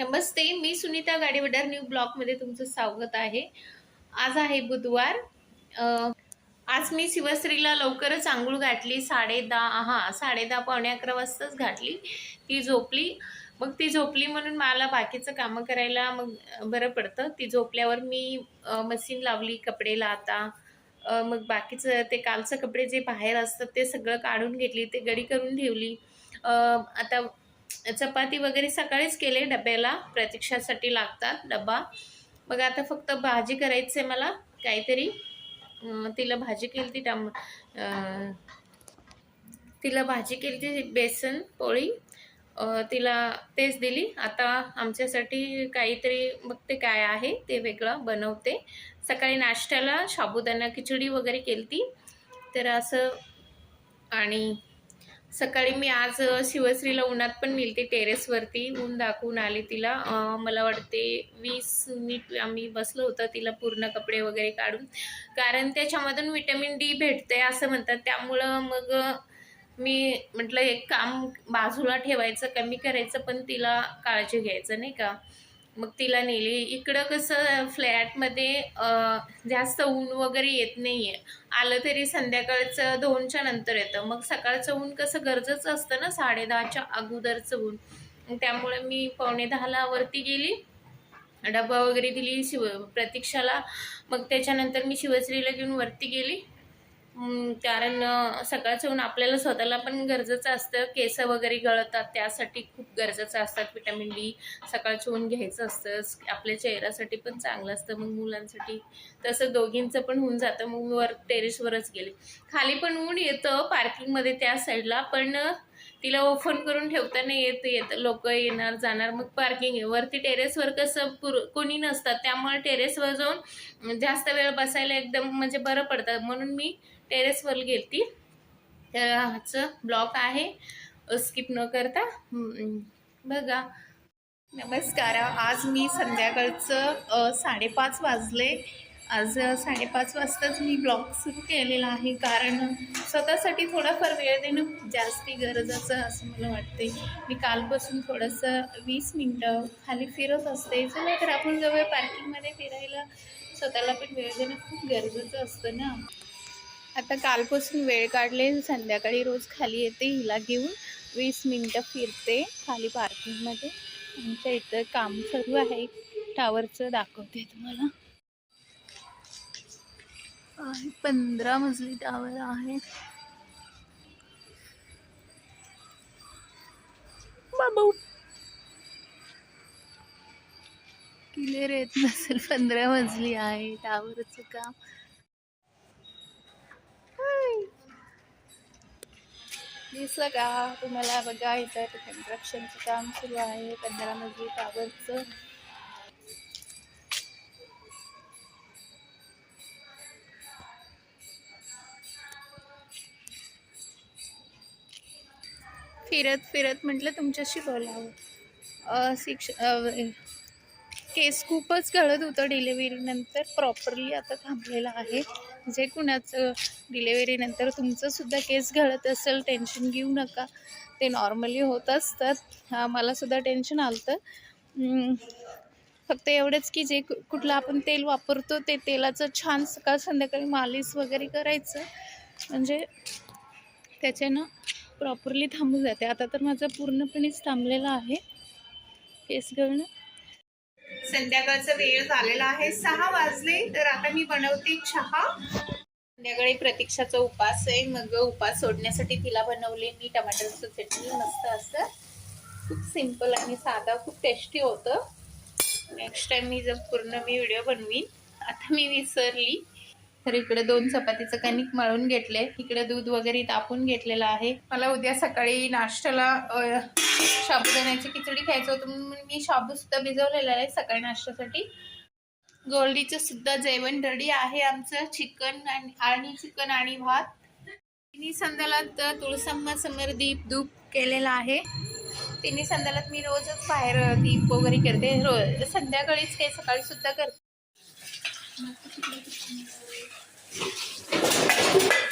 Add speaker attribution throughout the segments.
Speaker 1: नमस्ते मी Sunita गाडीवडार new ब्लॉकमध्ये तुमचं स्वागत आहे. आज आहे बुधवार. आज मी शिवश्रीला लवकरच आंघोळ घातली साडे दहा हां साडे दहा पावणे अकरा वाजताच घातली. ती झोपली. मग ती झोपली म्हणून मला बाकीचं कामं करायला मग बरं पडतं. ती झोपल्यावर मी मशीन लावली कपडेला आता मग बाकीचं ते कालचं कपडे जे बाहेर असतात ते सगळं काढून घेतली ते गडी करून ठेवली. आता चपाती वगैरे सकाळीच केले डब्याला प्रतीक्षासाठी लागतात डबा. मग आता फक्त भाजी करायची आहे मला काहीतरी. तिला भाजी केली ती टम तिला भाजी केली ती बेसन पोळी. तिला तेच दिली. आता आमच्यासाठी काहीतरी बघते काय आहे ते वेगळं बनवते. सकाळी नाश्त्याला साबुदाणा खिचडी वगैरे केली ती तर असं आणि सकाळी मी आज शिवश्रीला उन्हात पण नेलते टेरेसवरती. ऊन दाखवून आले तिला. मला वाटते वीस मिनिट आम्ही बसलो होतं तिला पूर्ण कपडे वगैरे काढून. कारण त्याच्यामधून विटॅमिन डी भेटते असं म्हणतात. त्यामुळं मग मी म्हटलं एक काम बाजूला ठेवायचं कमी करायचं पण तिला काळजी घ्यायचं नाही का? मग तिला नेली. इकडं कसं फ्लॅटमध्ये जास्त ऊन वगैरे येत नाही आहे आलं तरी संध्याकाळचं दोनच्या नंतर येतं. मग सकाळचं ऊन कसं गरजेचं असतं ना साडे दहाच्या अगोदरचं ऊन. त्यामुळे मी पावणे दहाला वरती गेली. डबा वगैरे दिली शिव प्रतीक्षाला. मग त्याच्यानंतर मी शिवश्रीला घेऊन वरती गेली. कारण सकाळचं होऊन आपल्याला स्वतःला पण गरजेचं असतं. केस वगैरे गळतात त्यासाठी खूप गरजेचं असतात. विटॅमिन डी सकाळचं होऊन घ्यायचं असतं. आपल्या चेहऱ्यासाठी पण चांगलं असतं मग मुलांसाठी. तसं दोघींचं पण होऊन जातं. मग वर टेरेसवरच गेले. खाली पण ऊन येतं पार्किंगमध्ये त्या साईडला पण तिला ओपन करून ठेवता नाही येत येत लोक येणार जाणार. मग पार्किंग आहे. वरती टेरेसवर कसं पुर कोणी नसतात. त्यामुळे टेरेसवर जाऊन जास्त वेळ बसायला एकदम म्हणजे बरं पडतं. म्हणून मी टेरेसवर गेलती. तर ह्याचं ब्लॉक आहे. स्किप न करता बघा. नमस्कार आज मी संध्याकाळचं साडेपाच वाजले. आज साडेपाच वाजताच मी ब्लॉग सुरू केलेला आहे. कारण स्वतःसाठी थोडाफार वेळ देणं जास्ती गरजेचं असं मला वाटते मी कालपासून थोडंसं वीस मिनटं खाली फिरत असते. चला तर आपण जवळ पार्किंगमध्ये फिरायला स्वतःला पण वेळ देणं खूप गरजेचं असतं ना. आता कालपासून वेळ काढले संध्याकाळी रोज खाली येते हिला घेऊन वीस मिनटं फिरते खाली पार्किंगमध्ये. आमच्या इथं काम सुरू आहे. टावरचं दाखवते तुम्हाला. आहे पंधरा मजली टावर आहे. बाबू! क्लिअर येत नसेल पंधरा मजली आहे टावरचं काम. दिसलं का? तुम्हाला बघा इथं कन्स्ट्रक्शनचं काम सुरू आहे. पंधरा मजली टावरचं. फिरत फिरत म्हटलं तुमच्याशी बोलावं. अ, शिक्ष केस खूपच गळत होतं डिलेवरीनंतर प्रॉपरली आता थांबलेलं आहे. जे कुणाचं डिलेवरीनंतर तुमचंसुद्धा केस गळत असेल टेन्शन घेऊ नका. ते नॉर्मली होत असतात. मलासुद्धा टेन्शन आलं तर फक्त एवढंच की जे कु- कुठलं आपण तेल वापरतो ते तेलाचं छान सकाळ संध्याकाळी मालिश वगैरे करायचं. म्हणजे त्याच्यानं प्रॉपरली थांबून जाते. आता तर माझं पूर्णपणेच थांबलेलं आहे. केस गळणं. संध्याकाळचा वेळ झालेला आहे. सहा वाजले तर आता मी बनवते चहा. संध्याकाळी प्रतीक्षाचा उपास आहे. मग उपास सोडण्यासाठी तिला बनवले मी टमाटरचं चटणी मस्त असं खूप सिंपल आणि साधा खूप टेस्टी होतं. नेक्स्ट टाइम मी जर पूर्ण मी व्हिडिओ बनवीन आता मी विसरली. तर इकडे दोन चपातीचं कणिक मळून घेतले. इकडे दूध वगैरे तापून घेतलेलं आहे. मला उद्या सकाळी नाश्त्याला अ, साबुदाण्याची खिचडी खायचं होतं म्हणून मी शाबू सुद्धा भिजवलेला आहे सकाळी नाश्त्यासाठी. गोल्डीचं सुद्धा जेवण रेडी आहे आमचं. चिकन आणि चिकन आणि भात. तिन्ही संध्यालात तुळसम्मा समोर दीप धूप केलेला आहे. तिन्ही संध्यालात मी रोजच बाहेर दीप वगैरे करते. रोज संध्याकाळीच काही सकाळी सुद्धा करते. Thank you.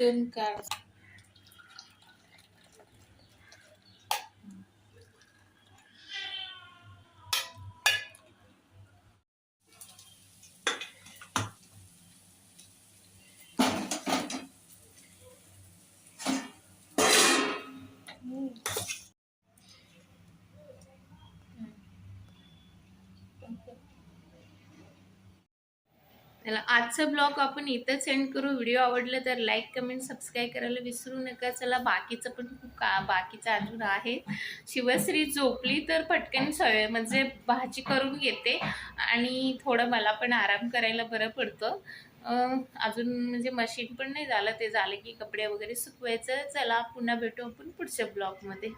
Speaker 2: दोन काढ
Speaker 1: त्याला आजचं ब्लॉग आपण इथंच सेंड करू. व्हिडिओ आवडलं तर लाईक कमेंट सबस्क्राईब करायला विसरू नका. चला बाकीचं पण खूप का बाकीचं अजून आहे. शिवश्री झोपली तर पटकन सवय म्हणजे भाजी करून घेते आणि थोडं मला पण आराम करायला बरं पडतं. अजून म्हणजे मशीन पण नाही झालं. ते झालं की कपडे वगैरे सुकवायचं. चला पुन्हा भेटू आपण पुढच्या ब्लॉगमध्ये.